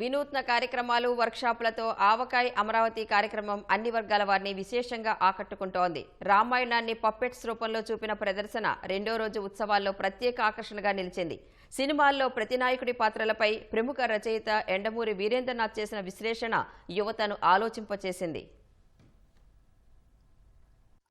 వినూత్న కార్యక్రమాలు వర్క్షాపులతో ఆవకాయ్ అమరావతి కార్యక్రమం అన్ని వర్గాల వారిని విశేషంగా ఆకట్టుకుంటోంది. రామాయణాన్ని పప్పెట్స్ రూపంలో చూపిన ప్రదర్శన రెండో రోజు ఉత్సవాల్లో ప్రత్యేక ఆకర్షణగా నిలిచింది. సినిమాల్లో ప్రతినాయకుడి పాత్రలపై ప్రముఖ రచయిత ఎండమూరి వీరేంద్రనాథ్ చేసిన విశ్లేషణ యువతను ఆలోచింపచేసింది.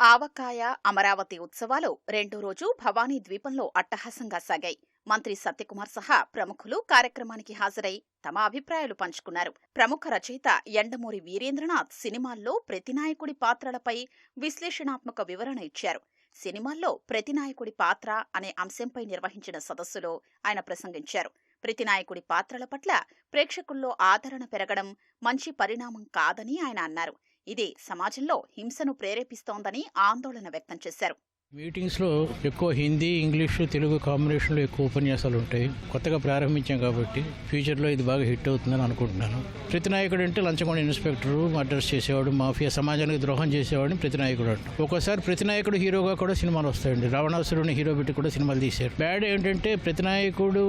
ఆవకాయ అమరావతి ఉత్సవాలు రెండో రోజు భవానీ ద్వీపంలో అట్టహాసంగా సాగాయి. మంత్రి సత్యకుమార్ సహా ప్రముఖులు కార్యక్రమానికి హాజరై తమ అభిప్రాయాలు పంచుకున్నారు. ప్రముఖ రచయిత ఎండమూరి వీరేంద్రనాథ్ సినిమాల్లో ప్రతినాయకుడి పాత్రలపై విశ్లేషణాత్మక వివరణ ఇచ్చారు. సినిమాల్లో ప్రతినాయకుడి పాత్ర అనే అంశంపై నిర్వహించిన సదస్సులో ఆయన ప్రసంగించారు. ప్రతినాయకుడి పాత్రల పట్ల ప్రేక్షకుల్లో ఆదరణ పెరగడం మంచి పరిణామం కాదని ఆయన అన్నారు. ఇది సమాజంలో హింసను ప్రేరేపిస్తోందని ఆందోళన వ్యక్తం చేశారు. మీటింగ్స్లో ఎక్కువ హిందీ ఇంగ్లీషు తెలుగు కాంబినేషన్లో ఎక్కువ ఉపన్యాసాలు ఉంటాయి. కొత్తగా ప్రారంభించాం కాబట్టి ఫ్యూచర్లో ఇది బాగా హిట్ అవుతుందని అనుకుంటున్నాను. ప్రతినాయకుడు అంటే లంచగొండ ఇన్స్పెక్టరు మర్డర్స్ చేసేవాడు మాఫియా సమాజానికి ద్రోహం చేసేవాడిని ప్రతినాయకుడు అంట ఒక్కోసారి ప్రతినాయకుడు హీరోగా కూడా సినిమాలు వస్తాయండి. రావణాసురుని హీరో పెట్టి కూడా సినిమాలు తీశారు. బ్యాడ్ ఏంటంటే ప్రతినాయకుడు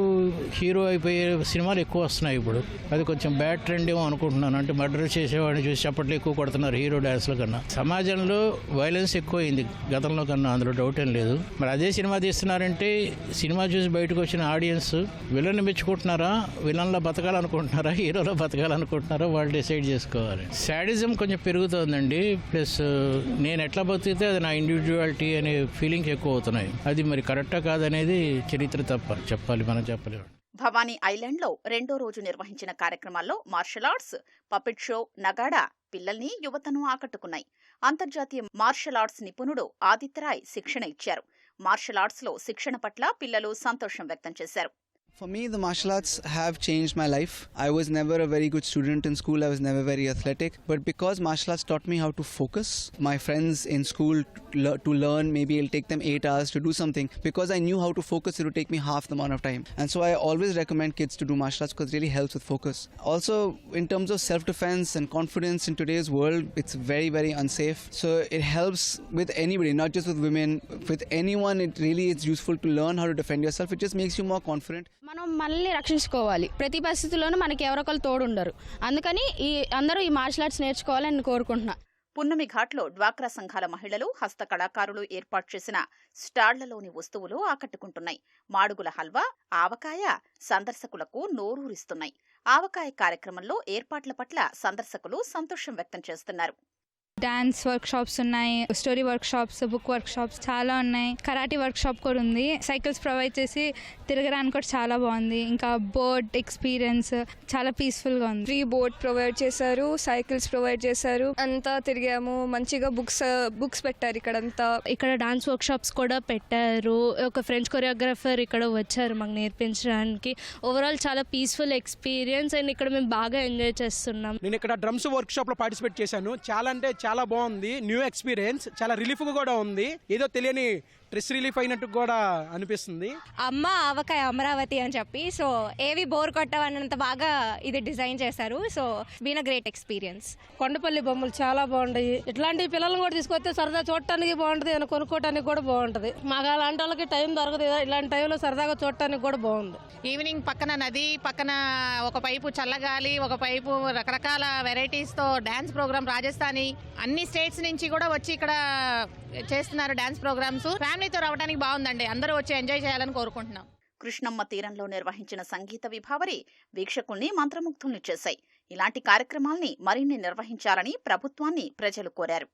హీరో అయిపోయే సినిమాలు ఎక్కువ వస్తున్నాయి ఇప్పుడు. అది కొంచెం బ్యాడ్ ట్రెండ్ ఏమో అనుకుంటున్నాను. అంటే మర్డర్ చేసేవాడిని చూసి చప్పట్లు ఎక్కువ కొడుతున్నారు హీరో డ్యాన్స్ల కన్నా. సమాజంలో వైలెన్స్ ఎక్కువ అయింది గతంలో కన్నా అందులో డౌట్ ఏం లేదు. మరి అదే సినిమా తీస్తున్నారంటే సినిమా చూసి బయటకు వచ్చిన ఆడియన్స్ విలన్ మెచ్చుకుంటున్నారా విలన్లో బతకాలనుకుంటున్నారా హీరోలో బతకాలనుకుంటున్నారా వాళ్ళు డిసైడ్ చేసుకోవాలి. శాడిజం కొంచెం పెరుగుతోందండి. ప్లస్ నేను ఎట్లా బతికితే అది నా ఇండివిజువాలిటీ అనే ఫీలింగ్ ఎక్కువ అవుతున్నాయి. అది మరి కరెక్టా కాదనేది చరిత్ర తప్ప. చెప్పాలి మనం చెప్పలేము భవానీ ఐలాండ్లో రెండో రోజు నిర్వహించిన కార్యక్రమాల్లో మార్షల్ ఆర్ట్స్ పపెట్ షో నగాడా పిల్లల్ని యువతను ఆకట్టుకున్నాయి. అంతర్జాతీయ మార్షల్ ఆర్ట్స్ నిపుణుడు ఆదిత్యరాయ్ శిక్షణ ఇచ్చారు. మార్షల్ ఆర్ట్స్లో శిక్షణ పట్ల పిల్లలు సంతోషం వ్యక్తం చేశారు. For me, the martial arts have changed my life. I was never a very good student in school, I was never very athletic. But because martial arts taught me how to focus, my friends in school to learn, maybe it'll take them eight hours to do something. Because I knew how to focus, it would take me half the amount of time. And so I always recommend kids to do martial arts because it really helps with focus. Also, in terms of self defense and confidence in today's world, it's very, very unsafe. So it helps with anybody, not just with women, with anyone. It really is useful to learn how to defend yourself. It just makes you more confident. మళ్ళీ మనల్ని రక్షించుకోవాలి. ప్రతి పరిస్థితుల్లోనూ మనకి ఎవరొకరు తోడుండరు. అందుకని ఈ అందరూ ఈ మార్షల్ ఆర్ట్స్ నేర్చుకోవాలని కోరుకుంటున్నా. పున్నమి ఘాట్లో డ్వాక్రా సంఘాల మహిళలు హస్త కళాకారులు ఏర్పాటు చేసిన స్టాళ్ళలోని వస్తువులు ఆకట్టుకుంటున్నాయి. మాడుగుల హల్వా ఆవకాయ సందర్శకులకు నోరూరిస్తున్నాయి. ఆవకాయ కార్యక్రమంలో ఏర్పాట్ల పట్ల సందర్శకులు సంతోషం వ్యక్తం చేస్తున్నారు. డాన్స్ వర్క్ షాప్స్ ఉన్నాయి story workshops book workshops చాలా ఉన్నాయి. కరాటీ వర్క్ షాప్ కూడా ఉంది. సైకిల్స్ ప్రొవైడ్ చేసి తిరగడానికి కూడా చాలా బాగుంది. ఇంకా బోట్ ఎక్స్పీరియన్స్ చాలా పీస్ఫుల్గా ఉంది. ఫ్రీ బోట్ ప్రొవైడ్ చేశారు సైకిల్స్ ప్రొవైడ్ చేశారు. అంతా తిరిగాము. మంచిగా బుక్స్ బుక్స్ పెట్టారు ఇక్కడంతా. ఇక్కడ డాన్స్ వర్క్ షాప్స్ కూడా పెట్టారు. ఒక ఫ్రెంచ్ కొరియోగ్రాఫర్ ఇక్కడ వచ్చారు మాకు నేర్పించడానికి. ఓవరాల్ చాలా పీస్ఫుల్ ఎక్స్పీరియన్స్ అండ్ ఇక్కడ మేము బాగా ఎంజాయ్ చేస్తున్నాం. నేను ఇక్కడ డ్రమ్స్ వర్క్ షాప్లో పార్టిసిపేట్ చేశాను. చాలా అంటే చాలా బాగుంది. న్యూ ఎక్స్పీరియన్స్ చాలా రిలీఫ్గా కూడా ఉంది. ఏదో తెలియని స్ట్రెస్ రిలీఫ్ అయినట్టు కూడా అనిపిస్తుంది. అమ్మ ఆవకాయ అమరావతి అని చెప్పి సో ఏవి బోర్ కొట్టవన్నంత బాగా ఇది డిజైన్ చేశారు. So been a great experience. Kondapalli బొమ్మలు చాలా బాగుంటాయి. ఇట్లాంటి పిల్లలను కూడా తీసుకొస్తే సరదా చూడటానికి బాగుంటుంది అని కొనుక్కోవటానికి కూడా బాగుంటుంది. మాకు అలాంటి వాళ్ళకి టైం దొరకదు కదా, ఇలాంటి టైంలో సరదాగా చూడటానికి కూడా బాగుంది. ఈవినింగ్ పక్కన నది పక్కన ఒక పైపు చల్లగాలి ఒక పైపు రకరకాల వెరైటీస్తో డాన్స్ ప్రోగ్రామ్ రాజస్థానీ అన్ని స్టేట్స్ నుంచి కూడా వచ్చి ఇక్కడ చేస్తున్నారు డాన్స్ ప్రోగ్రామ్స్ ఫ్యామిలీతో రావడానికి బాగుందండి. అందరూ వచ్చి ఎంజాయ్ చేయాలని కోరుకుంటున్నాం. కృష్ణమ్మ తీరంలో నిర్వహించిన సంగీత విభావరి వీక్షకుల్ని మంత్రముగ్ధుల్ని చేశాయి. ఇలాంటి కార్యక్రమాల్ని మరిన్ని నిర్వహించాలని ప్రభుత్వాన్ని ప్రజలు కోరారు.